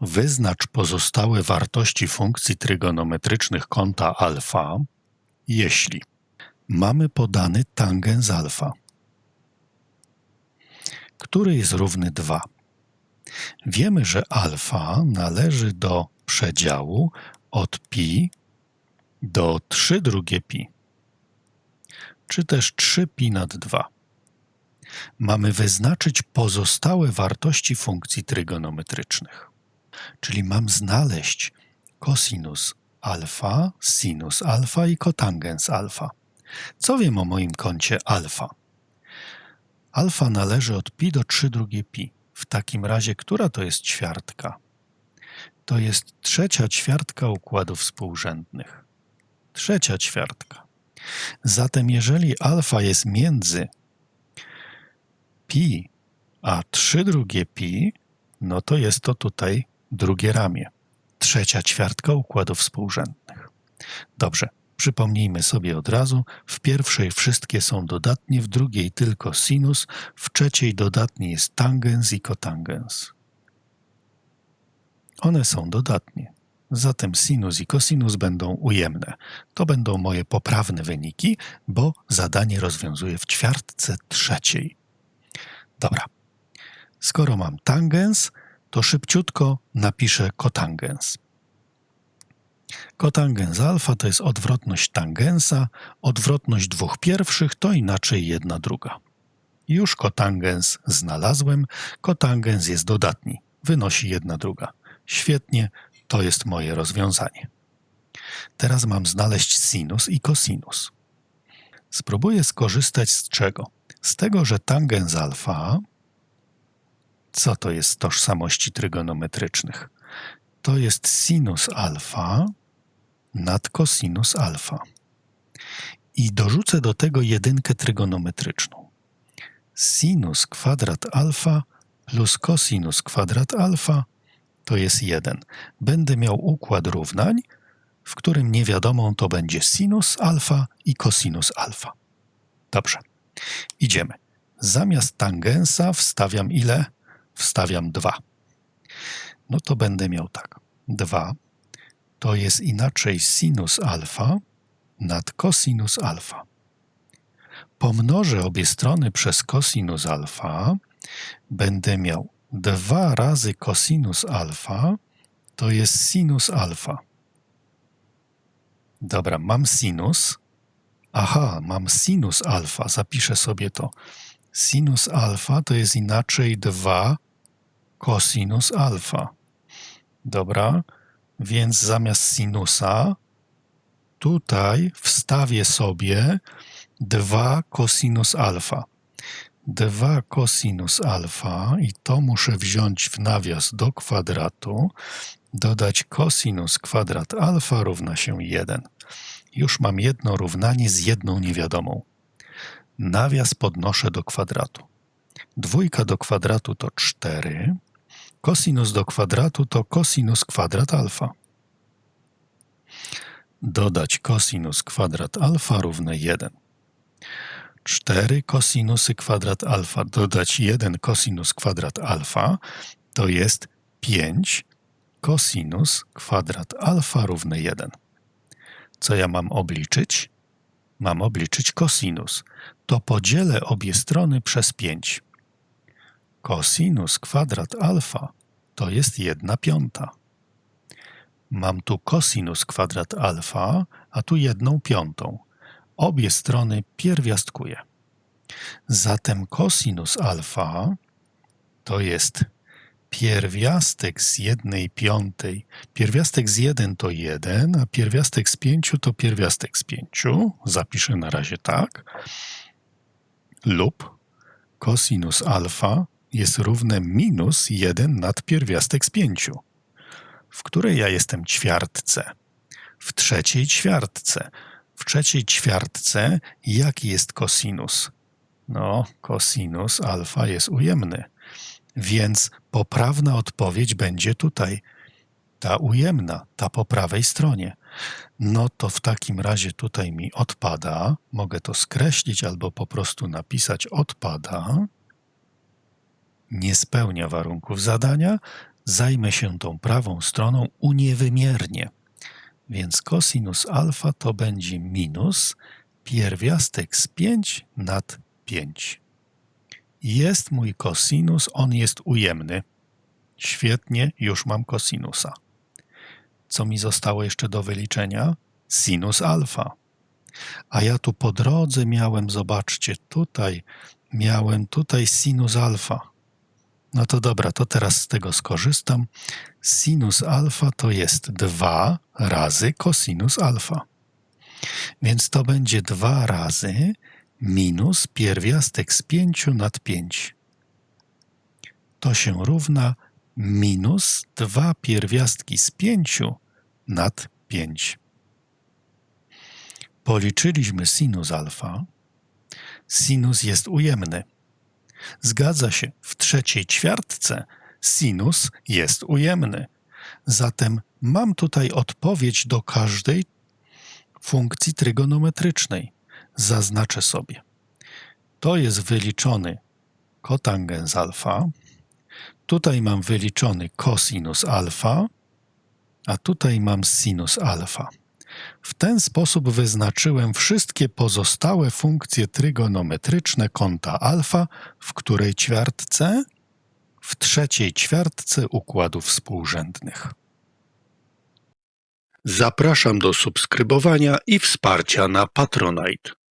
Wyznacz pozostałe wartości funkcji trygonometrycznych kąta alfa, jeśli mamy podany tangens alfa, który jest równy 2. Wiemy, że alfa należy do przedziału od pi do 3 drugie pi, czy też 3 pi nad 2. Mamy wyznaczyć pozostałe wartości funkcji trygonometrycznych. Czyli mam znaleźć kosinus alfa, sinus alfa i kotangens alfa. Co wiem o moim kącie alfa? Alfa należy od pi do 3 drugie pi. W takim razie, która to jest ćwiartka? To jest trzecia ćwiartka układów współrzędnych. Trzecia ćwiartka. Zatem jeżeli alfa jest między pi a 3 drugie pi, no to jest to tutaj drugie ramię. Trzecia ćwiartka układów współrzędnych. Dobrze, przypomnijmy sobie od razu. W pierwszej wszystkie są dodatnie, w drugiej tylko sinus, w trzeciej dodatni jest tangens i kotangens. One są dodatnie. Zatem sinus i kosinus będą ujemne. To będą moje poprawne wyniki, bo zadanie rozwiązuję w ćwiartce trzeciej. Dobra. Skoro mam tangens, to szybciutko napiszę kotangens. Kotangens alfa to jest odwrotność tangensa, odwrotność dwóch pierwszych to inaczej jedna druga. Już kotangens znalazłem, kotangens jest dodatni, wynosi jedna druga. Świetnie, to jest moje rozwiązanie. Teraz mam znaleźć sinus i kosinus. Spróbuję skorzystać z czego? Z tego, że tangens alfa co to jest tożsamości trygonometrycznych? To jest sinus alfa nad cosinus alfa. I dorzucę do tego jedynkę trygonometryczną. Sinus kwadrat alfa plus cosinus kwadrat alfa to jest 1. Będę miał układ równań, w którym niewiadomą to będzie sinus alfa i cosinus alfa. Dobrze, idziemy. Zamiast tangensa wstawiam ile? Wstawiam 2. No to będę miał tak. 2 to jest inaczej sinus alfa nad cosinus alfa. Pomnożę obie strony przez cosinus alfa, będę miał 2 razy cosinus alfa, to jest sinus alfa. Dobra, mam sinus. Aha, mam sinus alfa, zapiszę sobie to. Sinus alfa to jest inaczej 2 cosinus alfa. Dobra, więc zamiast sinusa tutaj wstawię sobie 2 cosinus alfa. 2 cosinus alfa i to muszę wziąć w nawias do kwadratu, dodać cosinus kwadrat alfa równa się 1. Już mam jedno równanie z jedną niewiadomą. Nawias podnoszę do kwadratu. Dwójka do kwadratu to 4. Kosinus do kwadratu to kosinus kwadrat alfa. Dodać kosinus kwadrat alfa równe 1. 4 kosinusy kwadrat alfa dodać 1 kosinus kwadrat alfa to jest 5 kosinus kwadrat alfa równe 1. Co ja mam obliczyć? Mam obliczyć kosinus. To podzielę obie strony przez 5. Kosinus kwadrat alfa to jest 1 piąta. Mam tu kosinus kwadrat alfa, a tu 1 piątą. Obie strony pierwiastkuję. Zatem kosinus alfa to jest pierwiastek z jednej piątej. Pierwiastek z 1 to 1, a pierwiastek z 5 to pierwiastek z 5. Zapiszę na razie tak. Lub kosinus alfa jest równe minus 1 nad pierwiastek z 5. W której ja jestem ćwiartce? W trzeciej ćwiartce. W trzeciej ćwiartce jaki jest kosinus? No, kosinus alfa jest ujemny. Więc poprawna odpowiedź będzie tutaj. Ta ujemna, ta po prawej stronie. No to w takim razie tutaj mi odpada. Mogę to skreślić albo po prostu napisać odpada. Nie spełnia warunków zadania, zajmę się tą prawą stroną uniewymiernie. Więc kosinus alfa to będzie minus pierwiastek z 5 nad 5. Jest mój kosinus, on jest ujemny. Świetnie, już mam kosinusa. Co mi zostało jeszcze do wyliczenia? Sinus alfa. A ja tu po drodze miałem, zobaczcie, tutaj, miałem tutaj sinus alfa. No to dobra, to teraz z tego skorzystam. Sinus alfa to jest 2 razy kosinus alfa. Więc to będzie 2 razy minus pierwiastek z 5 nad 5. To się równa minus 2 pierwiastki z 5 nad 5. Policzyliśmy sinus alfa. Sinus jest ujemny. Zgadza się, w trzeciej ćwiartce sinus jest ujemny. Zatem mam tutaj odpowiedź do każdej funkcji trygonometrycznej. Zaznaczę sobie. To jest wyliczony kotangens alfa. Tutaj mam wyliczony cosinus alfa, a tutaj mam sinus alfa. W ten sposób wyznaczyłem wszystkie pozostałe funkcje trygonometryczne kąta alfa, w której ćwiartce? W trzeciej ćwiartce układu współrzędnych. Zapraszam do subskrybowania i wsparcia na Patronite.